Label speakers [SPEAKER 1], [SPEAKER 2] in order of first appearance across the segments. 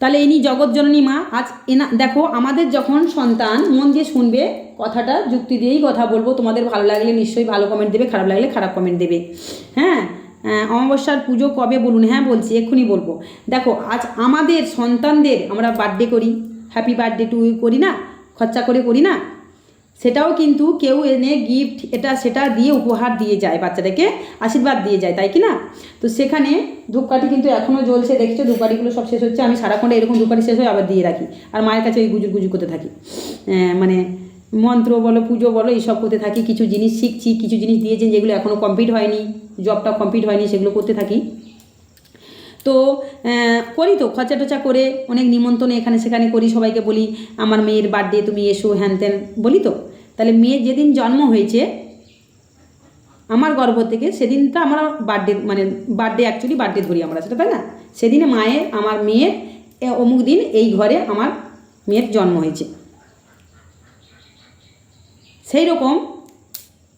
[SPEAKER 1] তাহলে ইনি জগৎজননী মা। আজ এনা, দেখো, আমাদের যখন সন্তান, মন দিয়ে শুনবে, কথাটা, যুক্তি দিয়েই কথা বলব। তোমাদের ভালো লাগলে নিশ্চয়ই ভালো কমেন্ট দেবে, খারাপ লাগলে খারাপ কমেন্ট দেবে। হ্যাঁ? অমাবস্যার পুজো কবে বলুন? হ্যাঁ বলছি, এক্ষুনি বলব। দেখো, আজ আমাদের সন্তানদের আমরা বার্থডে করি। হ্যাপি বার্থডে টু করি না? খরচা করে করি না? সেটাও কিন্তু কেউ এনে গিফট এটা সেটা দিয়ে উপহার দিয়ে যায়, বাচ্চাটাকে আশীর্বাদ দিয়ে যায়, তাই কি না? তো সেখানে ধূপকাঠি কিন্তু এখনও জ্বলছে, দেখছ? ধূপকাঠিগুলো সব শেষ হচ্ছে, আমি সারাক্ষণ এরকম ধূপকাঠি শেষ হয়ে আবার দিয়ে রাখি। আর মায়ের কাছে ওই গুজুর গুজু করতে থাকি। মানে মন্ত্র বলো, পুজো বলো এইসব করতে থাকি, কিছু জিনিস শিখছি, কিছু জিনিস দিয়েছেন যেগুলো এখনও কমপ্লিট হয়নি জবটা কমপ্লিট হয়নি, সেগুলো করতে থাকি। তো করি তো, খরচা টচা করে অনেক নিমন্ত্রণ এখানে সেখানে করি, সবাইকে বলি, আমার মেয়ের বার্থডে তুমি এসো, হ্যান ত্যান, বলি তো। তাহলে মেয়ের যেদিন জন্ম হয়েছে, আমার গর্ভ থেকে সেদিনটা আমরা বার্থডে মানে বার্থডে অ্যাকচুয়ালি বার্থডে ধরি আমরা, সেটা তাই না? সেদিনে মায়ের আমার মেয়ের অমুক দিন এই ঘরে আমার মেয়ের জন্ম হয়েছে। সেই রকম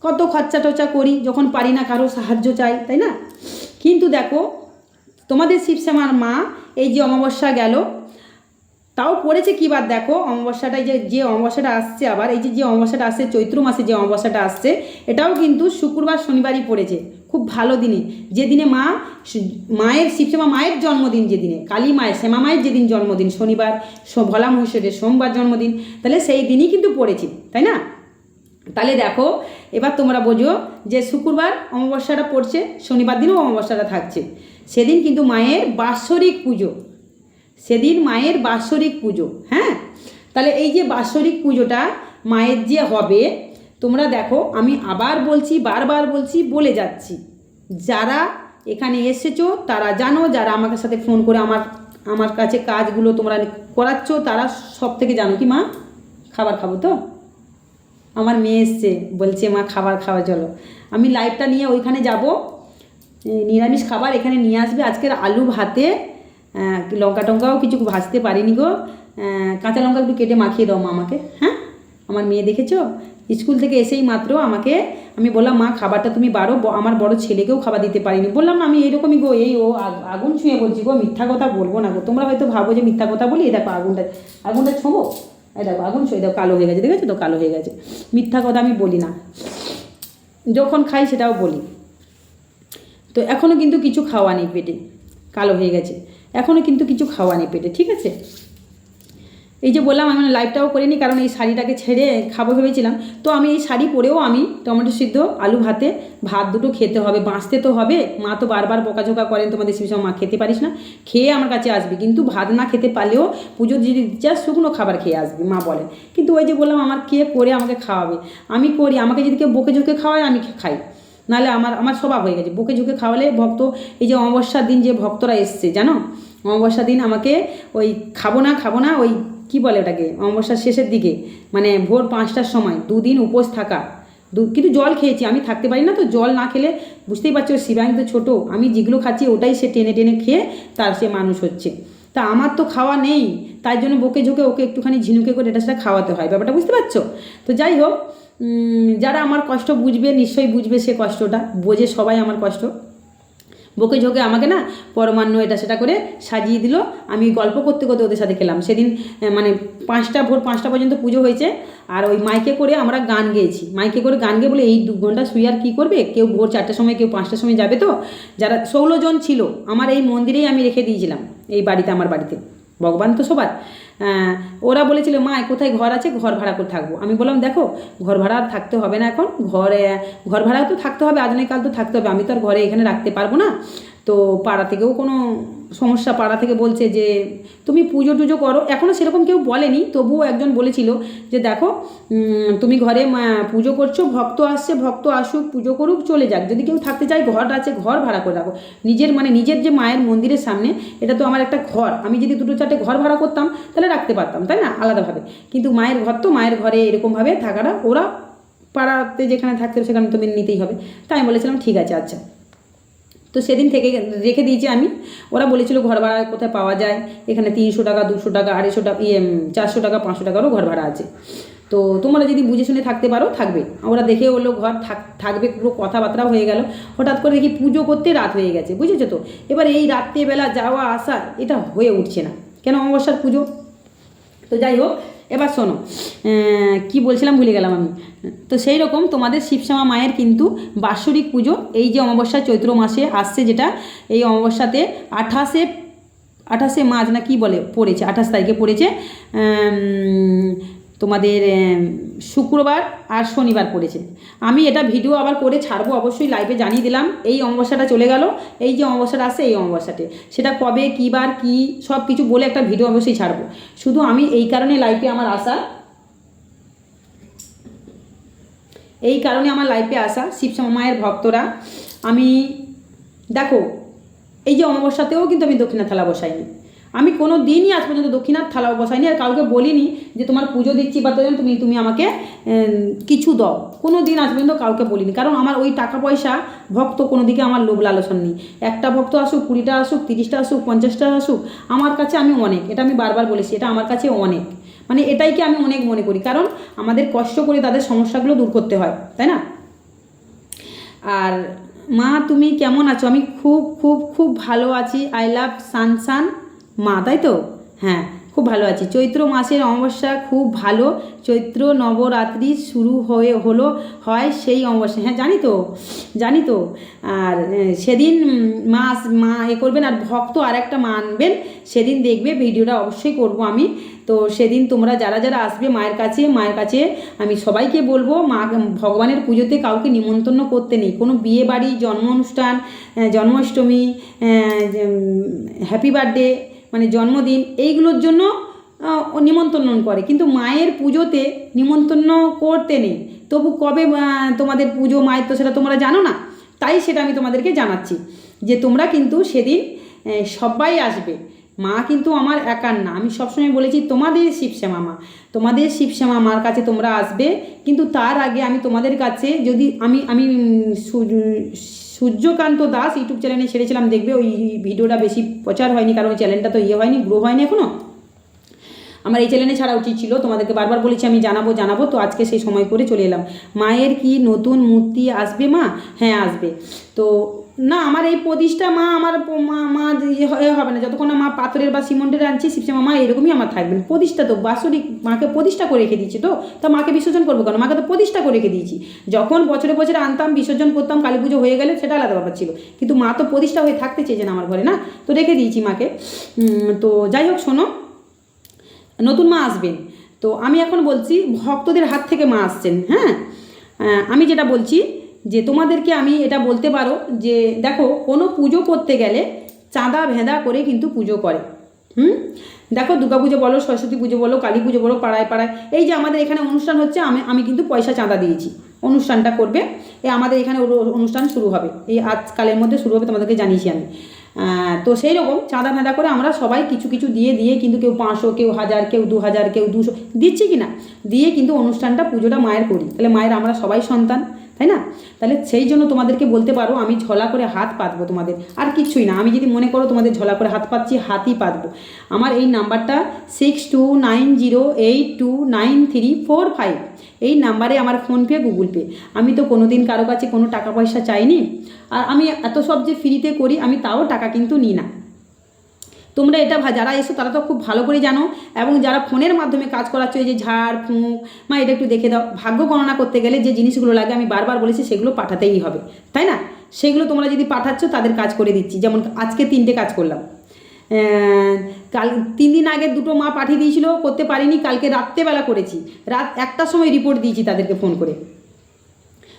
[SPEAKER 1] কত খরচা টচা করি, যখন পারি না কারও সাহায্য চাই, তাই না? কিন্তু দেখো তোমাদের শিবশ্যামার মা, এই যে অমাবস্যা গেল, তাও পড়েছে কী বার দেখো? অমাবস্যাটাই যে যে অমাবস্যাটা আসছে আবার, এই যে যে অমাবস্যাটা আসছে, চৈত্র মাসে যে অমাবস্যাটা আসছে, এটাও কিন্তু শুক্রবার, শনিবারই পড়েছে। খুব ভালো দিনে। যেদিনে মা মায়ের শিবশ্যামা মায়ের জন্মদিন যেদিনে কালী মায়ের, শ্যামা মায়ের যেদিন জন্মদিন, শনিবার ভোলা মহেশ্বরের সোমবার জন্মদিন, তাহলে সেই দিনই কিন্তু পড়েছে, তাই না? তাহলে দেখো, এবার তোমরা বোঝো যে শুক্রবার অমাবস্যাটা পড়ছে, শনিবার দিনও অমাবস্যাটা থাকছে। সেদিন কিন্তু মায়ের বাৎসরিক পুজো। সেদিন মায়ের বাৎসরিক পুজো হ্যাঁ? তাহলে এই যে বাৎসরিক পুজোটা মায়ের যে হবে, তোমরা দেখো, আমি আবার বলছি, বারবার বলছি, বলে যাচ্ছি। যারা এখানে এসেছ, তারা জানো, যারা আমাকে সাথে ফোন করে আমার আমার কাছে কাজগুলো তোমরা করাচ্ছ, তারা সব থেকে জানো কি মা? খাবার খাব তো? আমার মেয়ে এসছে, বলছে মা, খাবার খাওয়া, চলো। আমি লাইভটা নিয়ে ওইখানে যাব নিরামিষ খাবার এখানে নিয়ে আসবে। আজকের আলু ভাতে লঙ্কা টঙ্কাও কিছু ভাজতে পারিনি গো। কাঁচা লঙ্কা একটু কেটে মাখিয়ে দাও মা আমাকে হ্যাঁ? আমার মেয়ে দেখেছ? স্কুল থেকে এসেই মাত্র আমাকে, আমি বললাম, মা, খাবারটা তুমি বাড়ো, ব- আমার বড় ছেলেকেও খাবার দিতে পারিনি। বললাম, আমি এইরকমই গো, এই ও আগুন ছুঁয়ে বলছি গো, মিথ্যা কথা বলব না গো। তোমরা হয়তো ভাবো যে মিথ্যা কথা বলি, এই দেখো আগুনটা আগুনটা ছোঁবো। এই দেখো, আগুন ছুঁয়ে, দেখো কালো হয়ে গেছে, দেখেছ তো? কালো হয়ে গেছে। মিথ্যা কথা আমি বলি না। যখন খাই সেটাও বলি। তো এখনও কিন্তু কিছু খাওয়া নেই পেটে, কালো হয়ে গেছে। এখনও কিন্তু কিছু খাওয়া নেই পেটে, ঠিক আছে? এই যে বললাম, আমি লাইভটাও করিনি, কারণ এই শাড়িটাকে ছেড়ে খাব ভেবেছিলাম। তো আমি এই শাড়ি পরেও আমি টমেটো সিদ্ধ, আলু ভাতে, ভাত দুটো খেতে হবে, বাঁচতে তো হবে। মা তো বারবার বকাঝোকা করেন, তোমাদের সেই মা খেতে পারিস না, খেয়ে আমার কাছে আসবি। কিন্তু ভাত না খেতে পারলেও পুজো যদি যা শুকনো খাবার খেয়ে আসবি, মা বলে কিন্তু ওই যে বললাম, আমার কে করে আমাকে খাওয়াবে? আমি করি, আমাকে যদি কেউ বকে ঝোঁকে খাওয়ায়, আমি খাই। নাহলে আমার আমার স্বভাব হয়ে গেছে। বুকে ঝুঁকে খাওয়ালে ভক্ত, এই যে অমাবস্যার দিন যে ভক্তরা এসছে, জানো? অমাবস্যার দিন আমাকে ওই খাব না খাব না, ওই কি বলে ওটাকে? অমাবস্যার শেষের দিকে মানে ভোর পাঁচটার সময়, দুদিন উপোস থাকা। দু, কিন্তু জল খেয়েছি, আমি থাকতে পারি না তো, জল না খেলে বুঝতেই পারছ শিবায়ন তো ছোটো, আমি যেগুলো খাচ্ছি ওটাই সে টেনে টেনে খেয়ে তার সে মানুষ হচ্ছে। তা আমার তো খাওয়া নেই, তাই জন্য বকে ঝুঁকে ওকে একটুখানি ঝিনুকে করে এটা সেটা খাওয়াতে হয়, ব্যাপারটা বুঝতে পারছ? তো যাই হোক যারা আমার কষ্ট বুঝবে, নিশ্চয়ই বুঝবে সে কষ্টটা। বোঝে সবাই আমার কষ্ট। বকে ঝোঁকে আমাকে না পরমান্ন এটা সেটা করে সাজিয়ে দিল। আমি গল্প করতে করতে ওদের সাথে খেলাম সেদিন মানে পাঁচটা ভোর পাঁচটা পর্যন্ত পুজো হয়েছে। আর ওই মাইকে করে আমরা গান গেয়েছি। মাইকে করে গান গেয়ে বলে, এই দু ঘণ্টা শুয়ে আর কী করবে? কেউ ভোর চারটার সময়, কেউ পাঁচটার সময় যাবে তো? যারা ষোলো জন ছিল, আমার এই মন্দিরেই আমি রেখে দিয়েছিলাম, এই বাড়িতে, আমার বাড়িতে। ভগবান তো সবার। ওরা বলেছিল, মা কোথায় ঘর আছে? ঘর ভাড়া করে থাকব। আমি বললাম, দেখো, ঘর ভাড়া আর থাকতে হবে না এখন। ঘরে, ঘর ভাড়াও তো থাকতে হবে, আজ কাল তো থাকতে হবে। আমি তো আর ঘরে এখানে রাখতে পারব না। তো পাড়া থেকেও কোনো সমস্যা, পাড়া থেকে বলছে যে, তুমি পুজো টুজো করো। এখনও সেরকম কেউ বলেনি, তবুও একজন বলেছিল যে, দেখো তুমি ঘরে পুজো করছ, ভক্ত আসছে, ভক্ত আসুক, পুজো করুক, চলে যাক। যদি কেউ থাকতে চায় ঘর আছে, ঘর ভাড়া করে রাখো। নিজের মানে নিজের যে মায়ের মন্দিরের সামনে, এটা তো আমার একটা ঘর। আমি যদি দুটো চারটে ঘর ভাড়া করতাম, তাহলে রাখতে পারতাম, তাই না? আলাদাভাবে। কিন্তু মায়ের ঘর তো মায়ের ঘরে এরকমভাবে থাকাটা, ওরা পাড়াতে যেখানে থাকতে সেখানে তো মেনে নিতেই হবে। তাই আমি বলেছিলাম, ঠিক আছে আচ্ছা। তো সেদিন থেকে রেখে দিয়েছি আমি। ওরা বলেছিল ঘর ভাড়া কোথায় পাওয়া যায়? এখানে তিনশো টাকা, দুশো টাকা, আড়াইশো টাকা ইয়ে চারশো টাকা, পাঁচশো টাকারও ঘর ভাড়া আছে। তো তোমরা যদি বুঝে শুনে থাকতে পারো, থাকবে। ওরা দেখে হলো ঘর থাক, থাকবে, পুরো কথাবার্তা হয়ে গেল। হঠাৎ করে দেখি পুজো করতে রাত হয়ে গেছে, বুঝেছ তো? এবার এই রাত্রেবেলা যাওয়া, আসা, এটা হয়ে উঠছে না। কেন অমাবস্যার পুজো? তো যাই হোক এবার শোনো কি বলছিলাম ভুলে গেলাম আমি। তো সেই রকম তোমাদের শিবশ্যামা মায়ের কিন্তু বাৎসরিক পুজো, এই যে অমাবস্যা চৈত্র মাসে আসছে যেটা, এই অমাবস্যাতে আঠাশে আঠাশে মার্চ না কি বলে পড়েছে, আঠাশ তারিখে পড়েছে তোমাদের শুক্রবার আর শনিবার পড়েছে। আমি এটা ভিডিও আবার করে ছাড়বো, অবশ্যই লাইভে জানিয়ে দিলাম, এই অমাবস্যাটা চলে গেল, এই যে অমাবস্যাটা আসছে, এই অমাবস্যাতে। সেটা কবে, কী বার, কী, সব কিছু বলে একটা ভিডিও অবশ্যই ছাড়বো। শুধু আমি এই কারণে লাইভে আমার আসা, এই কারণে আমার লাইফে আসা শিবশ্যামা মায়ের ভক্তরা। আমি, দেখো, এই যে অমাবস্যাতেও কিন্তু আমি দক্ষিণা থালা বসাইনি। আমি কোনো দিনই আজ পর্যন্ত দক্ষিণার থালা বসাইনি আর কাউকে বলিনি যে তোমার পুজো দিচ্ছি বা তোদের তুমি তুমি আমাকে কিছু দাও। কোনো দিন আজ পর্যন্ত কাউকে বলিনি। কারণ আমার ওই টাকা পয়সা ভক্ত কোনো দিকে আমার লোভ লালসন নেই। একটা ভক্ত আসুক, কুড়িটা আসুক, তিরিশটা আসুক, পঞ্চাশটা আসুক, আমার কাছে আমি অনেক। এটা আমি বারবার বলেছি, এটা আমার কাছে অনেক। মানে এটাইকে আমি অনেক মনে করি? কারণ আমাদের কষ্ট করে তাদের সমস্যাগুলো দূর করতে হয়, তাই না? আর মা, তুমি কেমন আছো? আমি খুব খুব খুব ভালো আছি। আই লাভ সানসান মা, তাই তো? হ্যাঁ খুব ভালো আছি। চৈত্র মাসের অমাবস্যা খুব ভালো। চৈত্র নবরাত্রি শুরু হয়ে, হলো, হয় সেই অমাবস্যা। হ্যাঁ জানি তো জানি তো। আর সেদিন মা মা এ করবেন আর ভক্ত আর একটা মা আনবেন সেদিন দেখবে, ভিডিওটা অবশ্যই করব আমি। তো সেদিন তোমরা যারা যারা আসবে মায়ের কাছে মায়ের কাছে আমি সবাইকে বলব, মা ভগবানের পুজোতে কাউকে নিমন্ত্রণ করতে নেই। কোনো বিয়ে বাড়ি জন্ম অনুষ্ঠান জন্মাষ্টমী হ্যাপি বার্থডে মানে জন্মদিন, এইগুলোর জন্য নিমন্ত্রণ করে। কিন্তু মায়ের পুজোতে নিমন্ত্রণ করতে নেই। তবু কবে তোমাদের পুজো মায়ের তো সেটা তোমরা জানো না। তাই সেটা আমি তোমাদেরকে জানাচ্ছি যে তোমরা কিন্তু সেদিন সবাই আসবে। মা কিন্তু আমার একার না। আমি সবসময় বলেছি, তোমাদের শিবশ্যামা মা, তোমাদের শিবশ্যামা মার কাছে তোমরা আসবে। কিন্তু তার আগে আমি তোমাদের কাছে যদি আমি আমি সূর্যকান্ত দাস ইউটিউব চ্যানেলে ছেড়েছিলাম, দেখবে ওই ভিডিওটা বেশি প্রচার হয়নি, কারণ ওই চ্যানেলটা তো ইয়ে হয়নি গ্রো হয়নি এখনও আমার এই চ্যানেলে ছাড়া উচিত ছিল। তোমাদেরকে বারবার বলেছি, আমি জানাব জানাব। তো আজকে সেই সময় করে চলে এলাম। মায়ের কি নতুন মূর্তি আসবে মা? হ্যাঁ আসবে। তো না, আমার এই প্রতিষ্ঠা মা, আমার মা মা হবে না। যতক্ষণ মা পাথরের বা সিমেন্টের আনছি, শিবশ্যামা মা এরকমই আমার থাকবেন। প্রতিষ্ঠা তো বাৎসরিক মাকে প্রতিষ্ঠা করে রেখে দিয়েছি তো। তা মাকে বিসর্জন করব কেন? মাকে তো প্রতিষ্ঠা করে রেখে দিয়েছি। যখন বছরে বছরে আনতাম, বিসর্জন করতাম, কালী পুজো হয়ে গেলে সেটা আলাদা ব্যাপার ছিল। কিন্তু মা তো প্রতিষ্ঠা হয়ে থাকতে চেয়েছেন আমার ঘরে, না? তো রেখে দিয়েছি মাকে। তো যাই হোক, শোনো। নতুন মা আসবেন। তো আমি এখন বলছি, ভক্তদের হাত থেকে মা আসছেন হ্যাঁ? আমি যেটা বলছি যে তোমাদেরকে আমি এটা বলতে পারো যে দেখো, কোনো পুজো করতে গেলে চাঁদা ভেদা করে কিন্তু পুজো করে। হুম? দেখো দুর্গা পুজো বলো, সরস্বতী পুজো বলো, কালী পুজো বলো, পাড়ায় পাড়ায়, এই যে আমাদের এখানে অনুষ্ঠান হচ্ছে, আমি আমি কিন্তু পয়সা চাঁদা দিয়েছি। অনুষ্ঠানটা করবে এ আমাদের এখানে অনুষ্ঠান শুরু হবে। এই আজকালের মধ্যে শুরু হবে, তোমাদেরকে জানিয়েছি আমি। তো সেই রকম চাঁদা ভেদা করে আমরা সবাই কিছু কিছু দিয়ে দিয়ে কিন্তু কেউ পাঁচশো, কেউ হাজার, কেউ দু হাজার, কেউ দুশো দিচ্ছি কি না? দিয়ে কিন্তু অনুষ্ঠানটা পুজোটা মায়ের করি। তাহলে মায়ের আমরা সবাই সন্তান, তাই না? তাহলে সেই জন্য তোমাদেরকে বলতে পারো, আমি ঝলা করে হাত পাতবো তোমাদের। আর কিচ্ছুই না, আমি যদি মনে করো তোমাদের ঝলা করে হাত পাচ্ছি হাতই পাতবো। আমার এই নাম্বারটা six two nine zero eight two nine three four five এই নাম্বারে আমার ফোনপে, গুগল পে। আমি তো কোনো দিন কারও কাছে কোনো টাকা পয়সা চাইনি। আর আমি এত সব যে ফ্রিতে করি, আমি তাও টাকা কিন্তু নিই না। তোমরা এটা যারা এসো তারা তো খুব ভালো করে জানো। এবং যারা ফোনের মাধ্যমে কাজ করাচ্ছ, এই যে ঝাড়, ফুঁক, মা, এটা একটু দেখে দাও। ভাগ্য গণনা করতে গেলে যে জিনিসগুলো লাগে, আমি বারবার বলেছি সেগুলো পাঠাতেই হবে। তাই না? সেগুলো তোমরা যদি পাঠাচ্ছ, তাদের কাজ করে দিচ্ছি। যেমন আজকে তিনটে কাজ করলাম। কাল তিন দিন আগে দুটো মা পাঠিয়ে দিয়েছিল, করতে পারিনি, কালকে রাত্রেবেলা করেছি। রাত একটার সময় রিপোর্ট দিয়েছি তাদেরকে ফোন করে।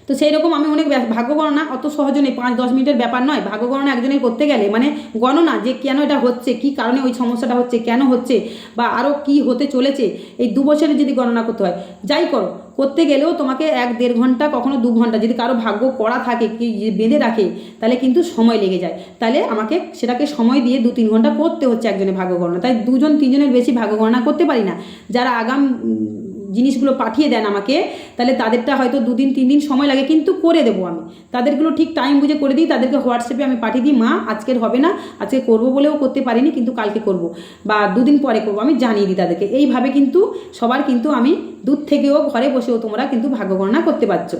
[SPEAKER 1] তো সেই রকম আমি অনেক ভাগ্য গণনা অত সহজ নেই, পাঁচ, দশ মিনিটের ব্যাপার নয়। ভাগ্য গণনা একজনের করতে গেলে মানে গণনা যে কেন এটা হচ্ছে, কি কারণে ওই সমস্যাটা হচ্ছে, কেন হচ্ছে, বা আরও কি হতে চলেছে, এই দু বছরে যদি গণনা করতে হয়, যাই করো, করতে গেলেও তোমাকে এক দেড় ঘণ্টা, কখনো দু ঘণ্টা, যদি কারও ভাগ্য করা থাকে, কি বেঁধে রাখে, তাহলে কিন্তু সময় লেগে যায়। তাহলে আমাকে সেটাকে সময় দিয়ে দু, তিন ঘণ্টা করতে হচ্ছে একজনের ভাগ্য গণনা তাই দুজন, তিনজনের বেশি ভাগ্য গণনা করতে পারি না। যারা আগাম জিনিসগুলো পাঠিয়ে দেন আমাকে, তাহলে তাদেরটা হয়তো দুদিন তিন দিন সময় লাগে, কিন্তু করে দেবো আমি। তাদেরগুলো ঠিক টাইম বুঝে করে দিই, তাদেরকে হোয়াটসঅ্যাপে আমি পাঠিয়ে দিই, মা, আজকের হবে না, আজকে করব বলেও করতে পারিনি, কিন্তু কালকে করব। বা দুদিন পরে করব, আমি জানিয়ে দিই তাদেরকে। এইভাবে কিন্তু সবার কিন্তু আমি দূর থেকেও ঘরে বসেও তোমরা কিন্তু ভাগ্য গণনা করতে পারছ।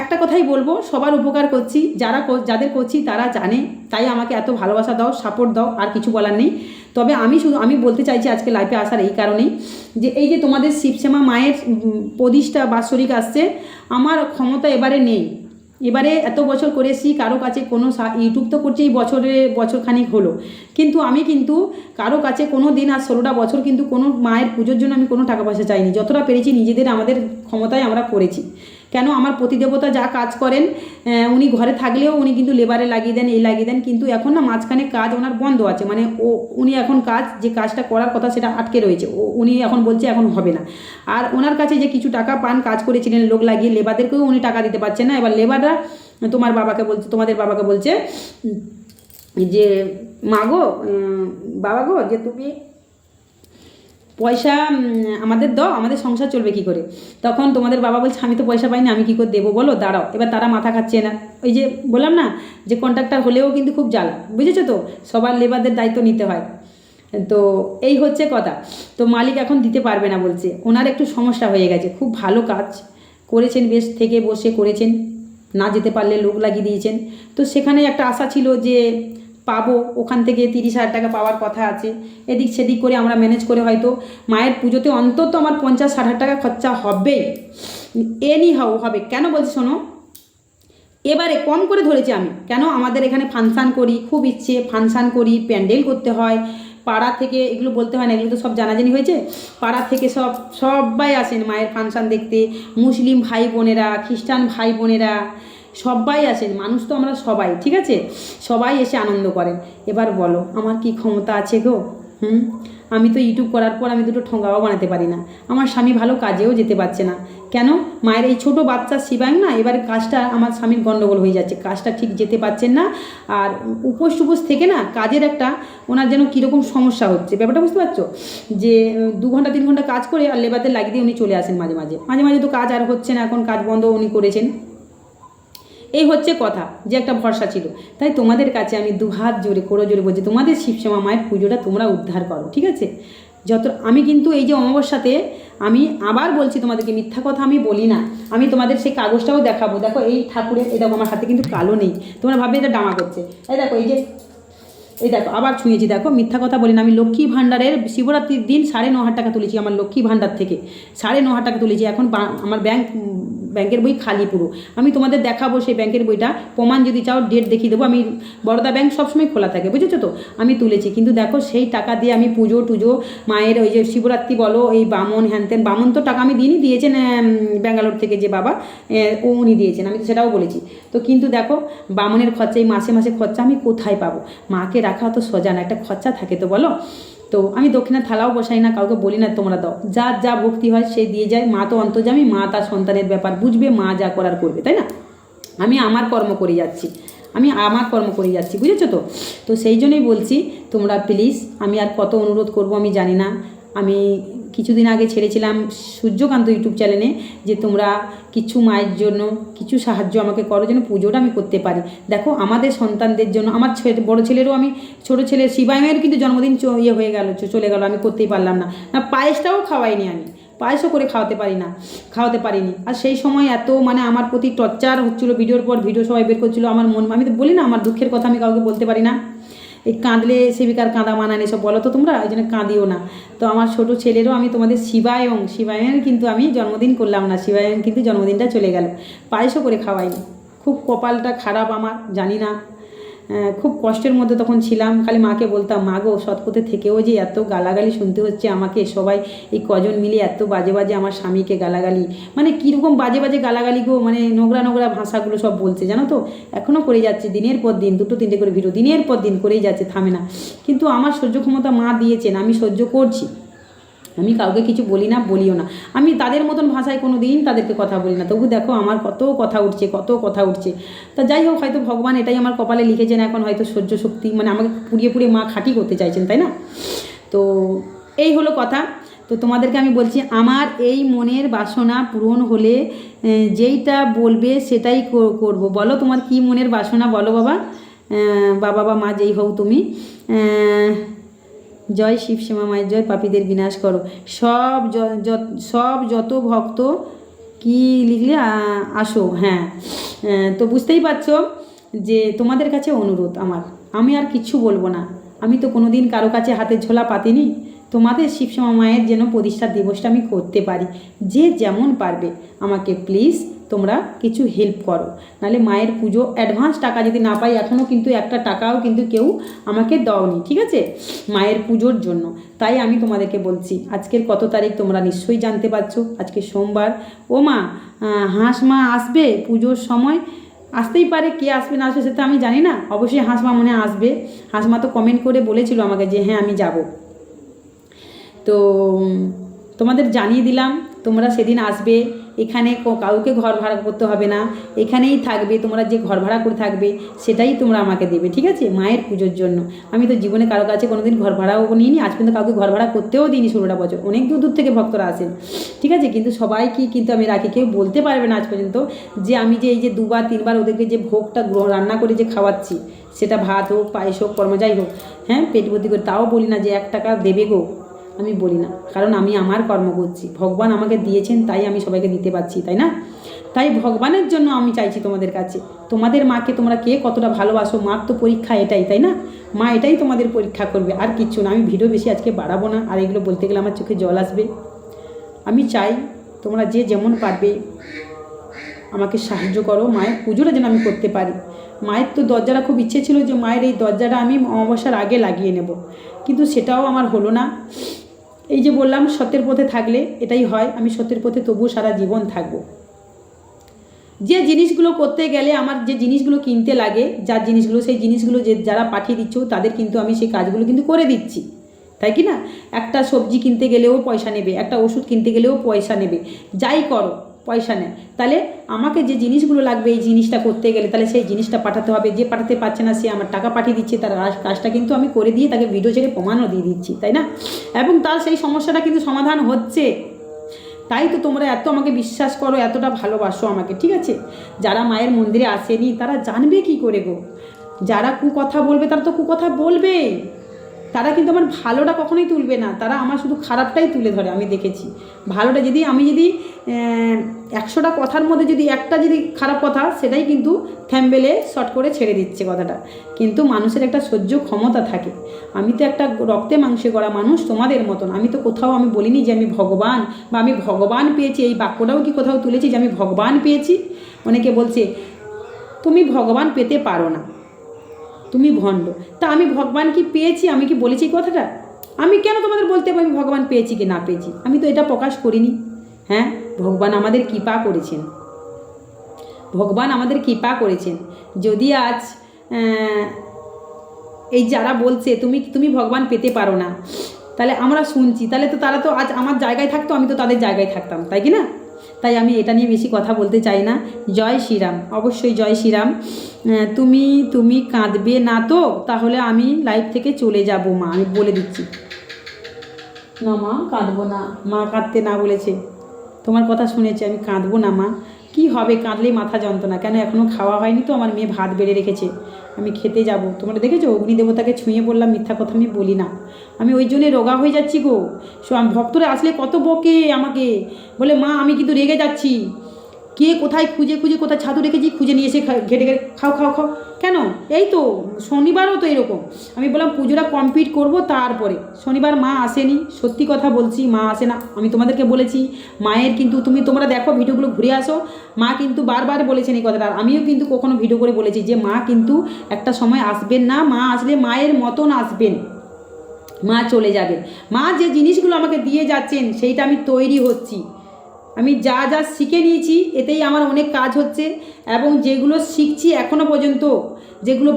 [SPEAKER 1] একটা কথাই বলব, সবার উপকার করছি, যারা যাদের করছি তারা জানে, তাই আমাকে এত ভালোবাসা দাও সাপোর্ট দাও, আর কিছু বলার নেই। তবে আমি শুধু, আমি বলতে চাইছি আজকে লাইফে আসার এই কারণেই, যে এই যে তোমাদের শিবশ্যামা মায়ের প্রতিষ্ঠা বাৎসরিক আসছে, আমার ক্ষমতা এবারে নেই। এবারে এত বছর করে এসেছি, কারও কাছে কোনো ইউটিউব তো করছি এই বছরে, বছরখানিক হলো। কিন্তু আমি কিন্তু কারও কাছে কোনো দিন আর ষোলোটা বছর কিন্তু কোনো মায়ের পুজোর জন্য আমি কোনো টাকা পয়সা চাইনি। যতটা পেরেছি নিজেদের আমাদের ক্ষমতায় আমরা করেছি। কেন আমার প্রতিদেবতা যা কাজ করেন উনি ঘরে থাকলেও উনি কিন্তু লেবারে লাগিয়ে দেন, এই লাগিয়ে দেন, কিন্তু এখন না মাঝখানে কাজ ওনার বন্ধ আছে মানে ও, উনি এখন কাজ, যে কাজটা করার কথা সেটা আটকে রয়েছে, ও, উনি এখন বলছে এখন হবে না। আর ওনার কাছে যে কিছু টাকা পান, কাজ করেছিলেন, লোক লাগিয়ে, লেবারদেরকেও উনি টাকা দিতে পারছেন না, এবার লেবাররা তোমার বাবাকে বলছে, তোমাদের বাবাকে বলছে, যে মাগো বাবা গো, যে তুমি পয়সা আমাদের দাও, আমাদের সংসার চলবে কি করে? তখন তোমাদের বাবা বলছে, আমি তো পয়সা পাইনি আমি কি করে দেবো বলো, দাঁড়াও। এবার তারা মাথা খাচ্ছে না। ওই যে বললাম না, যে কন্ট্রাক্টর হলেও কিন্তু খুব জ্বালা, বুঝেছ তো? সবার লেবারদের দায়িত্ব নিতে হয়। তো এই হচ্ছে কথা। তো মালিক এখন দিতে পারবে না বলছে। ওনার একটু সমস্যা হয়ে গেছে। খুব ভালো কাজ করেছেন বেশ, থেকে বসে করেছেন। না যেতে পারলে লোক লাগিয়ে দিয়েছেন। তো সেখানে একটা আশা ছিল যে পাবো, ওখান থেকে তিরিশ হাজার টাকা পাওয়ার কথা আছে। এদিক সেদিক করে আমরা ম্যানেজ করে হয়তো মায়ের পুজোতে অন্তত আমার পঞ্চাশ ষাট হাজার টাকা খরচা হবেই এনি হাও হবে। কেন বলছি শোনো? এবারে কম করে ধরেছি আমি। কেন? আমাদের এখানে ফাংশান করি, খুব ইচ্ছে। ফাংশান করি, প্যান্ডেল করতে হয়। পাড়া থেকে এগুলো বলতে হয় না, এগুলো তো সব জানাজানি হয়েছে। পাড়া থেকে সব, সবাই আসেন মায়ের ফাংশান দেখতে। মুসলিম ভাই বোনেরা, খ্রিস্টান ভাই বোনেরা সবাই আসেন মানুষ তো আমরা সবাই, ঠিক আছে? সবাই এসে আনন্দ করেন। এবার বলো, আমার কি ক্ষমতা আছে গো? হুম? আমি তো ইউটিউব করার পর আমি দুটো ঠোঙ্গাও বানাতে পারি না। আমার স্বামী ভালো কাজেও যেতে পারছে না। কেন? মায়ের এই ছোটো বাচ্চা শিবাং না, এবার কাজটা আমার স্বামীর গণ্ডগোল হয়ে যাচ্ছে। কাজটা ঠিক যেতে পারছেন না, আর উপোস টুপোস থেকে না কাজের একটা ওনার যেন কীরকম সমস্যা হচ্ছে। ব্যাপারটা বুঝতে পারছ? যে, দু ঘণ্টা, তিন ঘণ্টা কাজ করে আর লেবারদের লাগিয়ে দিয়ে উনি চলে আসেন মাঝে মাঝে। মাঝে মাঝে তো কাজ আর হচ্ছে না, এখন কাজ বন্ধ উনি করেছেন। এই হচ্ছে কথা, যে একটা ভরসা ছিল। তাই তোমাদের কাছে আমি দুহাত জোরে করো জোরে বলছি, তোমাদের শিবশ্যামা মায়ের পুজোটা তোমরা উদ্ধার করো, ঠিক আছে? যত, আমি কিন্তু এই যে অমাবস্যাতে আমি আবার বলছি তোমাদেরকে, মিথ্যা কথা আমি বলি না। আমি তোমাদের সেই কাগজটাও দেখাবো। দেখো এই ঠাকুরের, এই দেখো আমার হাতে কিন্তু কালো নেই। তোমরা ভাববে এটা ডামা করছে। এই দেখো, এই যে, এই দেখো, আবার ছুঁয়েছি, দেখো, মিথ্যা কথা বলি না। আমি লক্ষ্মী ভাণ্ডারের শিবরাত্রির দিন সাড়ে ন হাজার টাকা তুলেছি আমার লক্ষ্মী ভাণ্ডার থেকে। সাড়ে ন হাজার টাকা তুলেছি। এখন আমার ব্যাংক ব্যাংকের বই খালি পুরো। আমি তোমাদের দেখাবো সেই ব্যাংকের বইটা। প্রমাণ যদি চাও ডেট দেখিয়ে দেবো। আমি বড়দা ব্যাংক সবসময় খোলা থাকে, বুঝেছ তো? আমি তুলেছি। কিন্তু দেখো, সেই টাকা দিয়ে আমি পুজো টুজো, মায়ের ওই যে শিবরাত্রি বলো, এই বামন, হ্যান ত্যান, বামন তো টাকা আমি দিইনি, দিয়েছেন ব্যাঙ্গালোর থেকে যে বাবা ও উনি দিয়েছেন। আমি তো সেটাও বলেছি। তো কিন্তু দেখো, বামনের খরচা, এই মাসে মাসে খরচা আমি কোথায় পাবো? মাকে রাখা তো সোজা না, একটা খরচা থাকে তো বলো? তো আমি দক্ষিণা থালাও বসাই না, কাউকে বলি না, তোমরা দাও। যার যা ভক্তি হয় সে দিয়ে যায়, মা তো অন্তর্জামী মা তার সন্তানের ব্যাপার বুঝবে, মা যা করার করবে, তাই না? আমি আমার কর্ম করে যাচ্ছি, আমি আমার কর্ম করে যাচ্ছি, বুঝেছ তো? তো সেই জন্যই বলছি, তোমরা প্লিজ আমি আর কত অনুরোধ করব আমি জানি না আমি কিছুদিন আগে ছেড়েছিলাম সূর্যকান্ত ইউটিউব চ্যানেলে যে তোমরা কিছু মায়ের জন্য কিছু সাহায্য আমাকে করো যেন পুজোটা আমি করতে পারি। দেখো, আমাদের সন্তানদের জন্য, আমার ছেলে বড় ছেলেরও আমি, ছোট ছেলে শিবাইমের কিন্তু জন্মদিন ইয়ে হয়ে গেল চলে গেল, আমি করতেই পারলাম না। না, পায়েসটাও খাওয়াইনি আমি, পায়েসও করে খাওয়াতে পারি না, খাওয়াতে পারিনি। আর সেই সময় এত মানে আমার প্রতি টর্চার হচ্ছিল, ভিডিওর পর ভিডিও সবাই বের করছিল, আমার মন, আমি তো বলি না, আমার দুঃখের কথা আমি কাউকে বলতে পারি না। এই কাঁদলে সেবিকার কাঁদা মানান এসব বলো তো তোমরা ওই জন্য কাঁদিও না। তো আমার ছোট ছেলেরও আমি তোমাদের শিবায়ং শিবায়ন কিন্তু আমি জন্মদিন করলাম না শিবায়ন কিন্তু জন্মদিনটা চলে গেল। পায়েসও করে খাওয়াইনি। খুব কপালটা খারাপ আমার, জানি না। খুব কষ্টের মধ্যে তখন ছিলাম। খালি মাকে বলতাম, মা গো, সৎপথে থেকেও যে এত গালাগালি শুনতে হচ্ছে আমাকে, সবাই এই কজন মিলে এত বাজে বাজে আমার স্বামীকে গালাগালি। মানে কীরকম বাজে বাজে গালাগালি গো মানে নোংরা নোংরা ভাষাগুলো সব বলছে, জানো তো? এখনও করে যাচ্ছে দিনের পর দিন, দুটো তিনটে করে ভিডিও দিনের পর দিন করেই যাচ্ছে, থামে না। কিন্তু আমার সহ্য ক্ষমতা মা দিয়েছেন, আমি সহ্য করছি। আমি কাউকে কিছু বলি না, বলিও না। আমি তাদের মতন ভাষায় কোনো দিন তাদেরকে কথা বলি না। তবু দেখো, আমার কত কথা উঠছে, কত কথা উঠছে। তা যাই হোক, হয়তো ভগবান এটাই আমার কপালে লিখেছেন, এখন হয়তো সহ্য শক্তি মানে আমাকে পুড়িয়ে পুড়িয়ে মা খাঁটি করতে চাইছেন, তাই না? তো এই হলো কথা। তো তোমাদেরকে আমি বলছি, আমার এই মনের বাসনা পূরণ হলে যেইটা বলবে সেটাই কর- করব। বলো তোমার কি মনের বাসনা? বলো বাবা। বাবা বা মা, যেই হও তুমি। জয় শিব শ্যামা মায়ের জয়, পাপীদের বিনাশ করো। সব সব যত ভক্ত কি লিখলে আসো হ্যাঁ। তো বুঝতেই পারছ যে তোমাদের কাছে অনুরোধ আমার। আমি আর কিচ্ছু বলব না। আমি তো কোনোদিন কারও কাছে হাতের ঝোলা পাতিনি। তোমাদের শিবশ্যামা মায়ের যেন প্রতিষ্ঠা দিবসটা আমি করতে পারি। যে যেমন পারবে আমাকে প্লিজ তোমরা কিছু হেল্প করো। নাহলে মায়ের পুজো অ্যাডভান্স টাকা যদি না পাই এখনও কিন্তু একটা টাকাও কিন্তু কেউ আমাকে দাওনি, ঠিক আছে? মায়ের পুজোর জন্য। তাই আমি তোমাদেরকে বলছি, আজকের কত তারিখ তোমরা নিশ্চয়ই জানতে পারছ। আজকে সোমবার। ও মা হাঁস মা আসবে পুজোর সময়? আসতেই পারে, কে আসবে না আসবে সেটা আমি জানি না। অবশ্যই হাঁস মা মনে আসবে। হাঁস মা তো কমেন্ট করে বলেছিল আমাকে যে হ্যাঁ আমি যাব। তো, তোমাদের জানিয়ে দিলাম, তোমরা সেদিন আসবে। এখানে কাউকে ঘর ভাড়া করতে হবে না। এখানেই থাকবে, তোমরা যে ঘর ভাড়া করে থাকবে, সেটাই তোমরা আমাকে দেবে, ঠিক আছে? মায়ের পুজোর জন্য। আমি তো জীবনে কারও কাছে কোনোদিন ঘর ভাড়াও নিইনি আজ পর্যন্ত কাউকে ঘর ভাড়া করতেও দিইনি ষোলোটা বছর। অনেক দূর দূর থেকে ভক্তরা আসেন, ঠিক আছে? কিন্তু সবাইকে কিন্তু আমি রাখি, কেউ বলতে পারবে না আজ পর্যন্ত যে আমি যে এই যে দুবার, তিনবার ওদেরকে যে ভোগটা রান্না করে যে খাওয়াচ্ছি, সেটা ভাত হোক, পায়েস হোক, কর্ম যাই হোক হ্যাঁ? পেট ভর্তি করে, তাও বলি না যে এক টাকা দেবে গো। আমি বলি না। কারণ আমি আমার কর্ম করছি। ভগবান আমাকে দিয়েছেন, তাই আমি সবাইকে দিতে পারছি, তাই না? তাই ভগবানের জন্য আমি চাইছি তোমাদের কাছে। তোমাদের মাকে তোমরা কে কতটা ভালোবাসো? মার তো পরীক্ষা এটাই, তাই না? মা এটাই তোমাদের পরীক্ষা করবে। আর কিচ্ছু না, আমি ভিডিও বেশি আজকে বাড়াবো না। আর এগুলো বলতে গেলে আমার চোখে জল আসবে। আমি চাই তোমরা যে যেমন পারবে আমাকে সাহায্য করো। মায়ের পুজোটা যেন আমি করতে পারি। মায়ের তো দরজাটা খুব ইচ্ছে ছিল যে মায়ের এই দরজাটা আমি অমাবস্যার আগে লাগিয়ে নেব। কিন্তু সেটাও আমার হলো না। এই যে বললাম, সত্যের পথে থাকলে এটাই হয়, আমি সত্যের পথে তবুও সারা জীবন থাকব। যে জিনিসগুলো করতে গেলে আমার যে জিনিসগুলো কিনতে লাগে, যার জিনিসগুলো, সেই জিনিসগুলো যে যারা পাঠিয়ে দিচ্ছ, তাদের কিন্তু আমি সেই কাজগুলো কিন্তু করে দিচ্ছি। তাই কি না? একটা সবজি কিনতে গেলেও পয়সা নেবে, একটা ওষুধ কিনতে গেলেও পয়সা নেবে। যাই করো পয়সা নেয় তাহলে আমাকে যে জিনিসগুলো লাগবে, এই জিনিসটা করতে গেলে তাহলে সেই জিনিসটা পাঠাতে হবে। যে পাঠাতে পারছে না, সে আমার টাকা পাঠিয়ে দিচ্ছে। তার কাজটা কিন্তু আমি করে দিয়ে তাকে ভিডিও ছেড়ে প্রমাণও দিয়ে দিচ্ছি, তাই না? এবং তার সেই সমস্যাটা কিন্তু সমাধান হচ্ছে। তাই তো তোমরা এত আমাকে বিশ্বাস করো, এতটা ভালোবাসো আমাকে, ঠিক আছে? যারা মায়ের মন্দিরে আসেনি, তারা জানবে কি করে গো? যারা কুকথা বলবে, তারা তো কুকথা বলবে তারা কিন্তু আমার ভালোটা কখনোই তুলবে না। তারা আমার শুধু খারাপটাই তুলে ধরে, আমি দেখেছি। ভালোটা যদি, আমি যদি একশোটা কথার মধ্যে যদি একটা যদি খারাপ কথা, সেটাই কিন্তু থ্যাম্বেলে শর্ট করে ছেড়ে দিচ্ছে কথাটা। কিন্তু মানুষের একটা সহ্য ক্ষমতা থাকে। আমি তো একটা রক্তে মাংসে গড়া মানুষ তোমাদের মতন। আমি তো কোথাও আমি বলিনি যে আমি ভগবান, বা আমি ভগবান পেয়েছি। এই বাক্যটাও কি কোথাও তুলেছি যে আমি ভগবান পেয়েছি? অনেকে বলছে, তুমি ভগবান পেতে পারো না। তুমি ভণ্ড। তা আমি ভগবান কি পেয়েছি? আমি কি বলেছি এই কথাটা? আমি কেন তোমাদের বলতে পারি ভগবান পেয়েছি কি না পেয়েছি? আমি তো এটা প্রকাশ করিনি। হ্যাঁ? ভগবান আমাদের কৃপা করেছেন। ভগবান আমাদের কৃপা করেছেন। যদি আজ এই যারা বলছে, তুমি তুমি ভগবান পেতে পারো না, তাহলে আমরা শুনছি। তাহলে তো তারা তো আজ আমার জায়গায় থাকতো, আমি তো তাদের জায়গায় থাকতাম, তাই কি না? তাই আমি এটা নিয়ে বেশি কথা বলতে চাই না। জয় শ্রীরাম, অবশ্যই জয় শ্রীরাম। তুমি তুমি কাঁদবে না তো? তাহলে আমি লাইফ থেকে চলে যাব, মা, আমি বলে দিচ্ছি। না, মা, কাঁদবো না। মা কাঁদতে না বলেছে। তোমার কথা শুনেছি, আমি কাঁদবো না, মা। কি হবে? কাঁদলেই মাথা যন্ত্রণা। কেন এখনও খাওয়া হয়নি তো? আমার মেয়ে ভাত বেড়ে রেখেছে। আমি খেতে যাব। তোমরা দেখেছ? অগ্নিদেবতাকে ছুঁয়ে বললাম, মিথ্যা কথা আমি বলি না। আমি ওই জন্যে রোগা হয়ে যাচ্ছি গো। ভক্তরা আসলে কত বকে আমাকে? বলে, মা, আমি কিন্তু রেগে যাচ্ছি। কে কোথায় খুঁজে খুঁজে কোথায় ছাতু রেখেছি খুঁজে নিয়ে এসে ঘেটে ঘেটে খাও খাও খাও। কেন? এই তো, শনিবারও তো এরকম। আমি বললাম, পুজোটা কমপ্লিট করব তারপরে। শনিবার মা আসেনি, সত্যি কথা বলছি, মা আসে না। আমি তোমাদেরকে বলেছি, মায়ের কিন্তু, তুমি তোমরা দেখো ভিডিওগুলো, ঘুরে আসো। মা কিন্তু বারবার বলেছেন এই কথাটা আমিও কিন্তু কখনো ভিডিও করে বলেছি যে, মা কিন্তু একটা সময় আসবেন না। মা আসলে মায়ের মতন আসবেন। মা চলে যাবে। মা যে জিনিসগুলো আমাকে দিয়ে যাচ্ছেন, সেইটা আমি তৈরি হচ্ছি। আমি যা যা শিখে নিয়েছি, এতেই আমার অনেক কাজ হচ্ছে এবং যেগুলো শিখছি এখনও পর্যন্ত, যেগুলো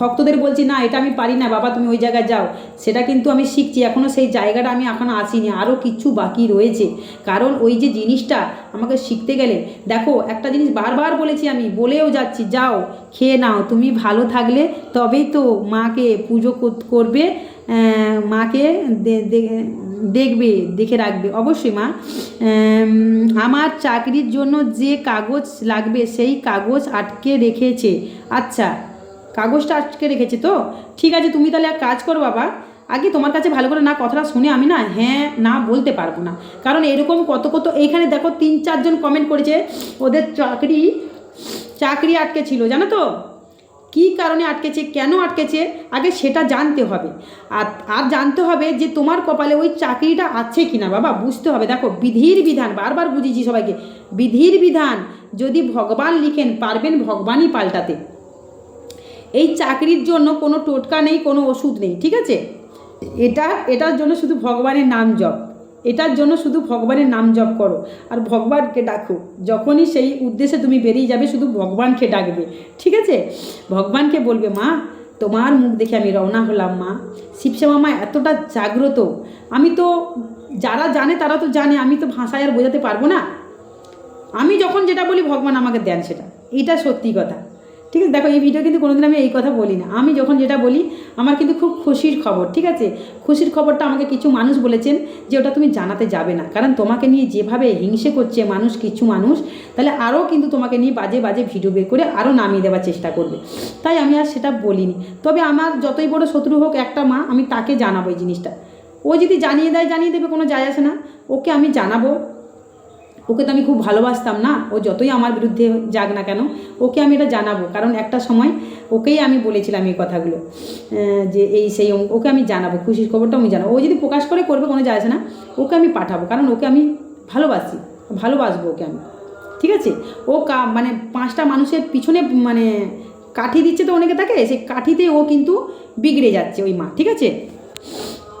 [SPEAKER 1] ভক্তদের বলছি, না, এটা আমি পারি না, বাবা, তুমি ওই জায়গায় যাও। সেটা কিন্তু আমি শিখছি এখনও সেই জায়গাটা আমি এখনও আসিনি আরও কিছু বাকি রয়েছে। কারণ ওই যে জিনিসটা আমাকে শিখতে গেলে, দেখো, একটা জিনিস বারবার বলেছি আমি, বলেও যাচ্ছি, যাও, খেয়ে নাও, তুমি ভালো থাকলে তবেই তো মাকে পুজো করবে মাকে দেখবে, দেখে রাখবে। অবশ্যই মা। আমার চাকরির জন্য যে কাগজ লাগবে, সেই কাগজ আটকে রেখেছে। আচ্ছা কাগজটা আটকে রেখেছে তো? ঠিক আছে, তুমি তাহলে এক কাজ করো বাবা। আগে তোমার কাছে ভালো করে না কথাটা শুনে আমি না হ্যাঁ না বলতে পারব না। কারণ এরকম কত কত, এইখানে দেখো তিন চারজন কমেন্ট করেছে, ওদের চাকরি চাকরি আটকে ছিল, জানো তো? কী কারণে আটকেছে, কেন আটকেছে, আগে সেটা জানতে হবে। আর আর জানতে হবে যে তোমার কপালে ওই চাকরিটা আছে কি না বাবা, বুঝতে হবে। দেখো, বিধির বিধান, বারবার বুঝিয়েছি সবাইকে, বিধির বিধান, যদি ভগবান লিখেন, পারবেন ভগবানই পাল্টাতে। এই চাকরির জন্য কোনো টোটকা নেই, কোনো ওষুধ নেই, ঠিক আছে? এটা, এটার জন্য শুধু ভগবানের নাম জপ। এটার জন্য শুধু ভগবানের নাম জপ করো আর ভগবানকে ডাকো। যখনই সেই উদ্দেশ্যে তুমি বেরিয়ে যাবে, শুধু ভগবানকে ডাকবে। ঠিক আছে? ভগবানকে বলবে, মা, তোমার মুখ দেখে আমি রওনা হলাম, মা। শিবসেবা মা এতটা জাগ্রত। আমি তো, যারা জানে তারা তো জানে, আমি তো ভাষায় আর বোঝাতে পারব না। আমি যখন যেটা বলি, ভগবান আমাকে দেন সেটা। এটা সত্যি কথা। ঠিক আছে, দেখো এই ভিডিও কিন্তু কোনোদিন আমি এই কথা বলি না আমি যখন যেটা বলি, আমার কিন্তু খুব খুশির খবর, ঠিক আছে? খুশির খবরটা আমাকে কিছু মানুষ বলেছেন যে ওটা তুমি জানাতে যাবে না। কারণ তোমাকে নিয়ে যেভাবে হিংসে করছে মানুষ, কিছু মানুষ, তাহলে আরও কিন্তু তোমাকে নিয়ে বাজে বাজে ভিডিও বের করে আরও নামিয়ে দেওয়ার চেষ্টা করবে। তাই আমি আর সেটা বলিনি। তবে আমার যতই বড় শত্রু হোক, একটা মা, আমি তাকে জানাব এই জিনিসটা। ও যদি জানিয়ে দেয়, জানিয়ে দেবে, কোনো যায় আসে না। ওকে আমি জানাব। ওকে তো আমি খুব ভালোবাসতাম না, ও যতই আমার বিরুদ্ধে যাক না কেন, ওকে আমি এটা জানাব। কারণ একটা সময় ওকেই আমি বলেছিলাম এই কথাগুলো যে এই সেই ওকে আমি জানাব, খুশির খবরটা আমি জানাব। ও যদি প্রকাশ করে করবে কোনো যায় না, ওকে আমি পাঠাবো, কারণ ওকে আমি ভালোবাসি, ভালোবাসবো ওকে আমি। ঠিক আছে? ও কা মানে পাঁচটা মানুষের পিছনে মানে কাঠি দিচ্ছে তো অনেকে তাকে, সেই কাঠিতে ও কিন্তু বিগড়ে যাচ্ছে ওই মা, ঠিক আছে?